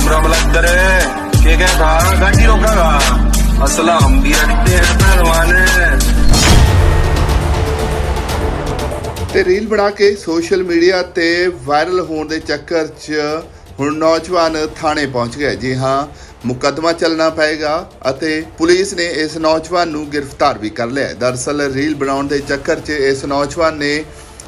राम राम लश्कर के क्या था गाड़ी रोकागा असलम भी रखते हैं पहलवान ਤੇ ਰੀਲ ਬਣਾ ਕੇ ਸੋਸ਼ਲ ਮੀਡੀਆ ਤੇ ਵਾਇਰਲ ਹੋਣ ਦੇ ਚੱਕਰ 'ਚ ਹੁਣ ਨੌਜਵਾਨ ਥਾਣੇ ਪਹੁੰਚ ਗਏ ਜੀ ਹਾਂ ਮੁਕੱਦਮਾ ਚੱਲਣਾ ਪਏਗਾ ਅਤੇ ਪੁਲਿਸ ਨੇ ਇਸ ਨੌਜਵਾਨ ਨੂੰ ਗ੍ਰਿਫਤਾਰ ਵੀ ਕਰ ਲਿਆ ਹੈ। ਦਰਅਸਲ ਰੀਲ ਬਣਾਉਣ ਦੇ ਚੱਕਰ 'ਚ ਇਸ ਨੌਜਵਾਨ ਨੇ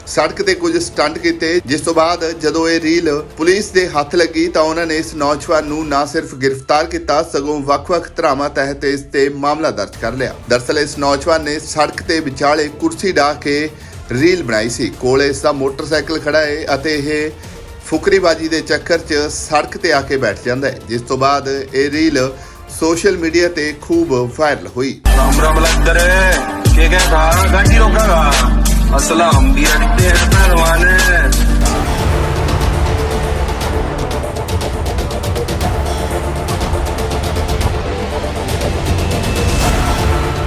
ਸੜਕ ਤੇ ਕੁਝ ਸਟੰਟ ਕੀਤੇ, ਜਿਸ ਤੋਂ ਬਾਅਦ ਜਦੋਂ ਇਹ ਰੀਲ ਪੁਲਿਸ ਦੇ ਹੱਥ ਲੱਗੀ ਤਾਂ ਉਹਨਾਂ ਨੇ ਇਸ ਨੌਜਵਾਨ ਨੂੰ ਨਾ ਸਿਰਫ ਗ੍ਰਿਫਤਾਰ ਕੀਤਾ, ਸਗੋਂ ਵੱਖ-ਵੱਖ ਧਰਾਵਾਂ ਤਹਿਤ ਇਸ ਤੇ ਮਾਮਲਾ ਦਰਜ ਕਰ ਲਿਆ। ਦਰਸਲ ਇਸ ਨੌਜਵਾਨ ਨੇ ਸੜਕ ਤੇ ਵਿਚਾਲੇ ਕੁਰਸੀ ਢਾ ਕੇ ਰੀਲ ਬਣਾਈ ਸੀ। ਕੋਲੇ ਇਸ ਦਾ ਮੋਟਰਸਾਈਕਲ ਖੜਾ ਹੈ ਅਤੇ ਇਹ ਫੁਕਰੀਬਾਜੀ ਦੇ ਚੱਕਰ 'ਚ ਸੜਕ ਤੇ ਆ ਕੇ ਬੈਠ ਜਾਂਦਾ ਹੈ ਜਿਸ ਤੋਂ ਬਾਅਦ ਇਹ ਰੀਲ ਸੋਸ਼ਲ ਮੀਡੀਆ ਤੇ ਖੂਬ ਵਾਇਰਲ ਹੋਈ। ਰਾਮ ਰਾਮ ਲੱਗ ਰੇ ਕੇ ਰੋਕਾਗਾ रोकागा असलम भी रखते हैं पहलवान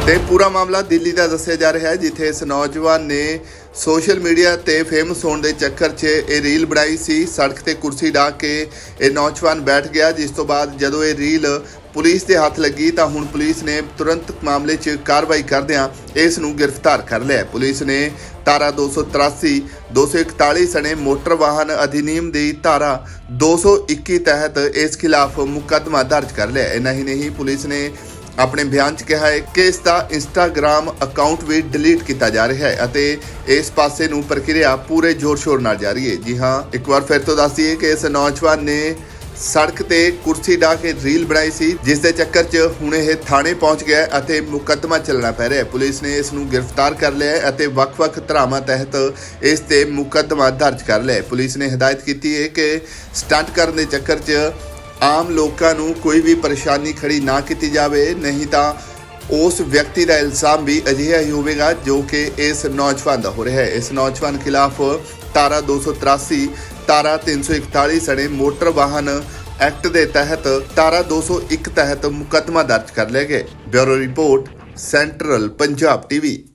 ਤੇ ਪੂਰਾ ਮਾਮਲਾ ਦਿੱਲੀ ਦਾ ਦੱਸਿਆ ਜਾ ਰਿਹਾ ਹੈ, ਜਿੱਥੇ ਇਸ ਨੌਜਵਾਨ ਨੇ ਸੋਸ਼ਲ ਮੀਡੀਆ ਤੇ ਫੇਮਸ ਹੋਣ ਦੇ ਚੱਕਰ 'ਚ ਇਹ ਰੀਲ ਬਣਾਈ ਸੀ ਸੜਕ ਤੇ ਕੁਰਸੀ ਢਾ ਕੇ ਇਹ ਨੌਜਵਾਨ ਬੈਠ ਗਿਆ, ਜਿਸ ਤੋਂ ਬਾਅਦ ਜਦੋਂ ਇਹ ਰੀਲ ਪੁਲਿਸ ਦੇ ਹੱਥ ਲੱਗੀ ਤਾਂ ਹੁਣ ਪੁਲਿਸ ਨੇ ਤੁਰੰਤ ਮਾਮਲੇ 'ਚ ਕਾਰਵਾਈ ਕਰਦਿਆਂ ਇਸ ਨੂੰ ਗ੍ਰਿਫਤਾਰ ਕਰ ਲਿਆ ਪੁਲਿਸ ਨੇ ਧਾਰਾ 283 241 ਸਣੇ ਮੋਟਰ ਵਾਹਨ ਅਧਿਨਿਯਮ ਦੀ ਧਾਰਾ 221 ਤਹਿਤ ਇਸ ਖਿਲਾਫ ਮੁਕੱਦਮਾ ਦਰਜ ਕਰ ਲਿਆ ਹੈ। ਹੀ ਨਹੀਂ, ਪੁਲਿਸ ਨੇ ਆਪਣੇ ਬਿਆਨ 'ਚ ਕਿਹਾ ਹੈ ਕਿ ਇਸ ਦਾ ਇੰਸਟਾਗ੍ਰam ਅਕਾਊਂਟ ਵੀ ਡਿਲੀਟ ਕੀਤਾ ਜਾ ਰਿਹਾ ਹੈ ਅਤੇ ਇਸ ਪਾਸੇ ਨੂੰ ਪ੍ਰਕਿਰਿਆ ਪੂਰੇ ਜ਼ੋਰ-ਸ਼ੋਰ ਨਾਲ ਜਾਰੀ ਹੈ। ਜੀ ਹਾਂ, ਇੱਕ ਵਾਰ ਫਿਰ ਤੋਂ ਦੱਸ ਦਈਏ ਕਿ ਇਸ ਨੌਜਵਾਨ ਨੇ ਸੜਕ ਤੇ ਕੁਰਸੀ ਢਾ ਕੇ ਰੀਲ ਬਣਾਈ ਸੀ, ਜਿਸ ਦੇ ਚੱਕਰ 'ਚ ਹੁਣ ਇਹ ਥਾਣੇ ਪਹੁੰਚ ਗਿਆ ਅਤੇ ਮੁਕੱਦਮਾ ਚੱਲਣਾ ਪੈ ਰਿਹਾ ਹੈ। ਪੁਲਿਸ ਨੇ ਇਸ ਨੂੰ ਗ੍ਰਿਫਤਾਰ ਕਰ ਲਿਆ ਹੈ ਅਤੇ ਵੱਖ-ਵੱਖ ਧਾਰਾਵਾਂ ਤਹਿਤ ਇਸ ਤੇ ਮੁਕੱਦਮਾ ਦਰਜ ਕਰ ਲਿਆ ਹੈ। ਪੁਲਿਸ ਨੇ ਹਦਾਇਤ ਕੀਤੀ ਹੈ ਕਿ ਸਟੰਟ ਕਰਨ ਦੇ ਚੱਕਰ 'ਚ ਆਮ ਲੋਕਾਂ ਨੂੰ ਕੋਈ ਵੀ ਪਰੇਸ਼ਾਨੀ ਖੜੀ ਨਾ ਕੀਤੀ ਜਾਵੇ, ਨਹੀਂ ਤਾਂ ਉਸ ਵਿਅਕਤੀ ਦਾ ਇਲਜ਼ਾਮ ਵੀ ਅਜਿਹਾ ਹੀ ਹੋਵੇਗਾ ਜੋ ਕਿ ਇਸ ਨੌਜਵਾਨ ਦਾ ਹੋ ਰਿਹਾ ਹੈ। ਇਸ ਨੌਜਵਾਨ ਖਿਲਾਫ ਤਾਰਾ 283 ਧਾਰਾ 341 ਸਣੇ ਮੋਟਰ ਵਾਹਨ ਐਕਟ ਦੇ ਤਹਿਤ ਧਾਰਾ 201 ਤਹਿਤ ਮੁਕੱਦਮਾ ਦਰਜ ਕਰ ਲਿਆ ਗਿਆ bureau report, central Punjab TV.